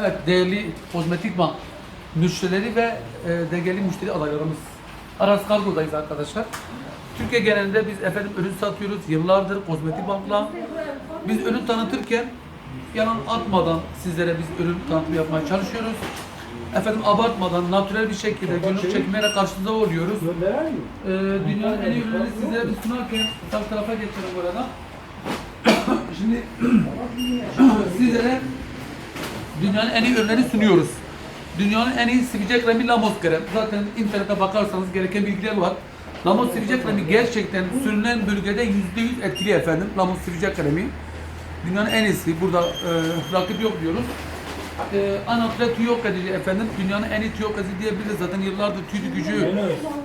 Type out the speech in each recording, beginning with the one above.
Evet değerli kozmetik bank müşterileri ve e, dengeli müşteri adaylarımız. Aras Kargo'dayız arkadaşlar. Türkiye genelinde biz efendim ürün satıyoruz. Yıllardır kozmetik bankla. Biz ürün tanıtırken yalan atmadan sizlere biz ürün tanıtımı yapmaya çalışıyoruz. Efendim abartmadan, natürel bir şekilde günlük çekimlere karşınızda oluyoruz. Ee, dünyanın en iyi ürünlerini sizlere biz sunarken sağ tarafa geçelim burada. Şimdi sizlere dünyanın en iyi ürünlerini sunuyoruz. Dünyanın en iyi sivilce kremi Lamos krem. Zaten internete bakarsanız gereken bilgiler var. Lamos sivilce kremi gerçekten sürülen bölgede %100 etkili efendim. Lamos sivilce kremi. Dünyanın en iyisi. Burada e, rakip yok diyoruz. E, Anatre tüy yok edici efendim. Dünyanın en iyi tüy yok edici diyebiliriz. Zaten yıllardır tüy gücü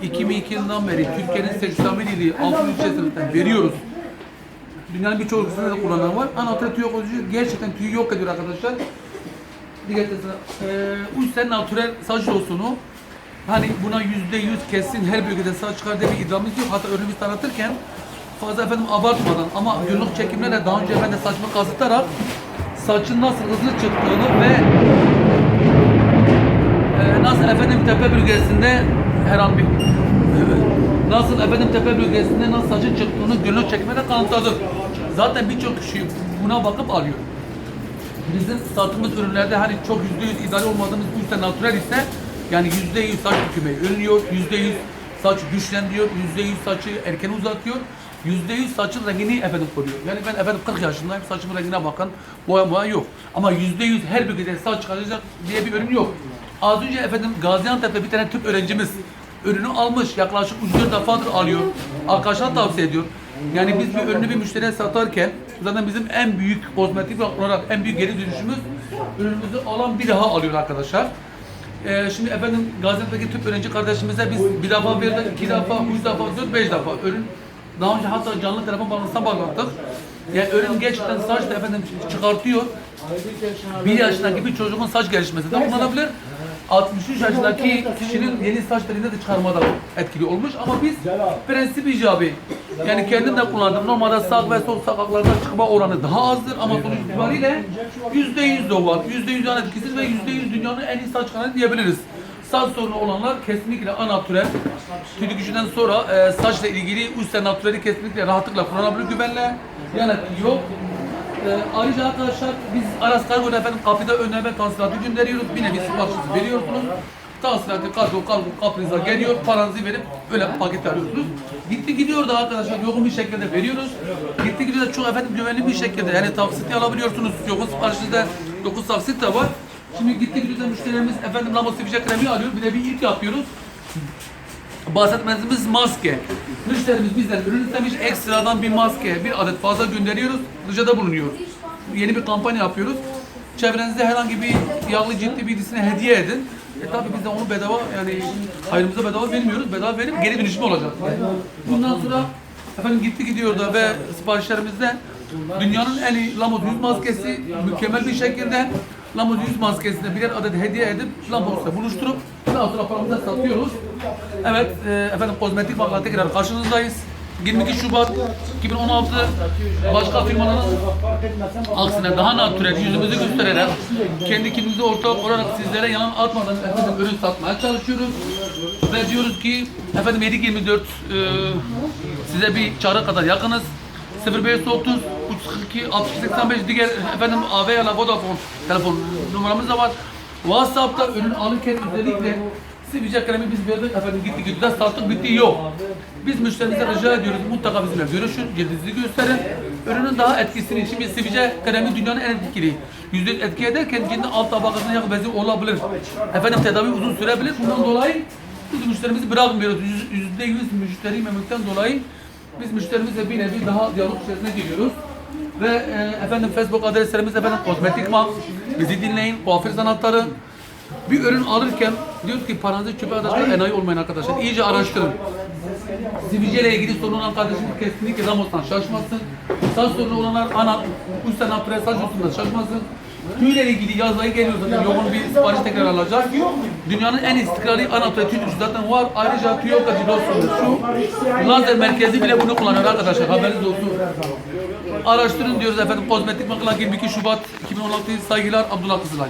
2002 yılından beri Türkiye'nin 81 ili altın ilçesinden veriyoruz. Dünyanın birçok ülkesinde de kullanan var. Anatre tüy yok edici gerçekten tüyü yok ediyor arkadaşlar. Dikkat edin. Ee, Uysen natürel saç losunu hani buna yüzde yüz kesin her bölgede saç çıkar diye bir iddiamız yok. Hatta ürünümüzü tanıtırken fazla efendim abartmadan ama günlük çekimlerle daha önce ben de saçımı kazıtarak saçın nasıl hızlı çıktığını ve e, nasıl efendim tepe bölgesinde her an bir nasıl efendim tepe bölgesinde nasıl saçın çıktığını günlük çekimlerle kanıtladık. Zaten birçok kişi buna bakıp alıyor bizim sattığımız ürünlerde hani çok yüzde yüz idare olmadığımız bu yüzden natürel ise yani yüzde yüz saç dökümeyi önlüyor, yüzde yüz saç güçlendiriyor, yüzde yüz saçı erken uzatıyor, yüzde yüz saçın rengini efendim koruyor. Yani ben efendim 40 yaşındayım, saçımın rengine bakın, boya boya yok. Ama yüzde yüz her bölgede saç çıkaracak diye bir ürün yok. Az önce efendim Gaziantep'te bir tane tıp öğrencimiz ürünü almış, yaklaşık 3-4 defadır alıyor. Arkadaşlar tavsiye ediyor. Yani biz bir ürünü bir müşteriye satarken zaten bizim en büyük kozmetik olarak en büyük geri dönüşümüz ürünümüzü alan bir daha alıyor arkadaşlar. Ee, şimdi efendim Gaziantep'teki tüp öğrenci kardeşimize biz bir defa verdik, iki defa, üç defa, dört, beş defa ürün daha önce hatta canlı telefon bağlantısına bağlattık. Yani ürün gerçekten saç da efendim çıkartıyor. Bir yaşındaki bir çocuğun saç gelişmesi de kullanabilir. 63 yaşındaki kişinin yeni saç telinde de çıkarmada etkili olmuş ama biz prensip icabı yani kendim de kullandım. Normalde sağ ve sol sakaklarda çıkma oranı daha azdır ama sonuç itibariyle %100 de var. %100 yan etkisiz ve %100 dünyanın en iyi saç kanalı diyebiliriz. Saç sorunu olanlar kesinlikle anatürel. Tüy gücünden sonra e, saçla ilgili üstte natüreli kesinlikle rahatlıkla kullanabilir güvenle. Yani yok. Ee, ayrıca arkadaşlar biz Aras Kargo'da efendim kapıda önleme tahsilatı gönderiyoruz. Bir nevi siparişinizi veriyorsunuz. Tahsilatı kargo, kargo kapınıza geliyor. Paranızı verip öyle paket alıyorsunuz. Gitti gidiyor da arkadaşlar yoğun bir şekilde veriyoruz. Gitti gidiyor da çok efendim güvenli bir şekilde yani taksiti alabiliyorsunuz. Yoğun siparişinizde 9 taksit de var. Şimdi gitti gidiyor da müşterilerimiz efendim Lamos Sivicek kremi alıyor. Bir de bir ilk yapıyoruz bahsetmediğimiz maske. Müşterimiz bizden ürün istemiş, ekstradan bir maske, bir adet fazla gönderiyoruz, ricada bulunuyor. Yeni bir kampanya yapıyoruz. Çevrenizde herhangi bir yağlı ciltli birisine hediye edin. E tabi biz de onu bedava yani hayrımıza bedava vermiyoruz. Bedava verip geri dönüşümü olacak. Bundan sonra efendim gitti gidiyor da ve siparişlerimizde dünyanın en iyi Lamos yüz maskesi mükemmel bir şekilde Lamos yüz maskesine birer adet hediye edip Lamos'la buluşturup daha sonra paramıza satıyoruz. Evet e, efendim kozmetik bakla tekrar karşınızdayız. 22 Şubat 2016 başka firmaların aksine daha natürel yüzümüzü göstererek kendi kimliğimizi ortaya olarak sizlere yalan atmadan efendim ürün satmaya çalışıyoruz. Ve diyoruz ki efendim 724 e, size bir çağrı kadar yakınız. 0530 342 6285 diğer efendim AV ya da Vodafone telefon numaramız da var. WhatsApp'ta ürün alırken özellikle Sivilce kremi biz verdik efendim gitti gitti sattık bitti yok. Biz müşterimize rica ediyoruz mutlaka bizimle görüşün, cildinizi gösterin. Ürünün daha etkisini için biz sivilce kremi dünyanın en etkili. Yüzde etki ederken cildin alt tabakasına yakın bezi olabilir. Efendim tedavi uzun sürebilir. Bundan dolayı biz müşterimizi bırakmıyoruz. Yüz- Yüzde yüz müşteri memnuniyetten dolayı biz müşterimizle bir nevi daha diyalog içerisine giriyoruz. Ve e, efendim Facebook adreslerimiz efendim kozmetik bank. Bizi dinleyin. Kuaför sanatları. Bir ürün alırken diyoruz ki paranızı çöpe atacak enayi olmayın arkadaşlar. İyice araştırın. Sivilce ile ilgili sorun olan kardeşimiz kesinlikle Ramos'tan şaşmasın. Saç sorunu olanlar ana, üst senatörel saç üstünden şaşmasın. Tüyle ilgili yaz ayı geliyor zaten yoğun bir sipariş tekrar alacak. Dünyanın en istikrarlı anatomi tüy gücü zaten var. Ayrıca tüy yok acı. Şu lazer merkezi bile bunu kullanıyor arkadaşlar haberiniz olsun. Araştırın diyoruz efendim. Kozmetik makina 22 Şubat 2016 saygılar Abdullah Kızılay.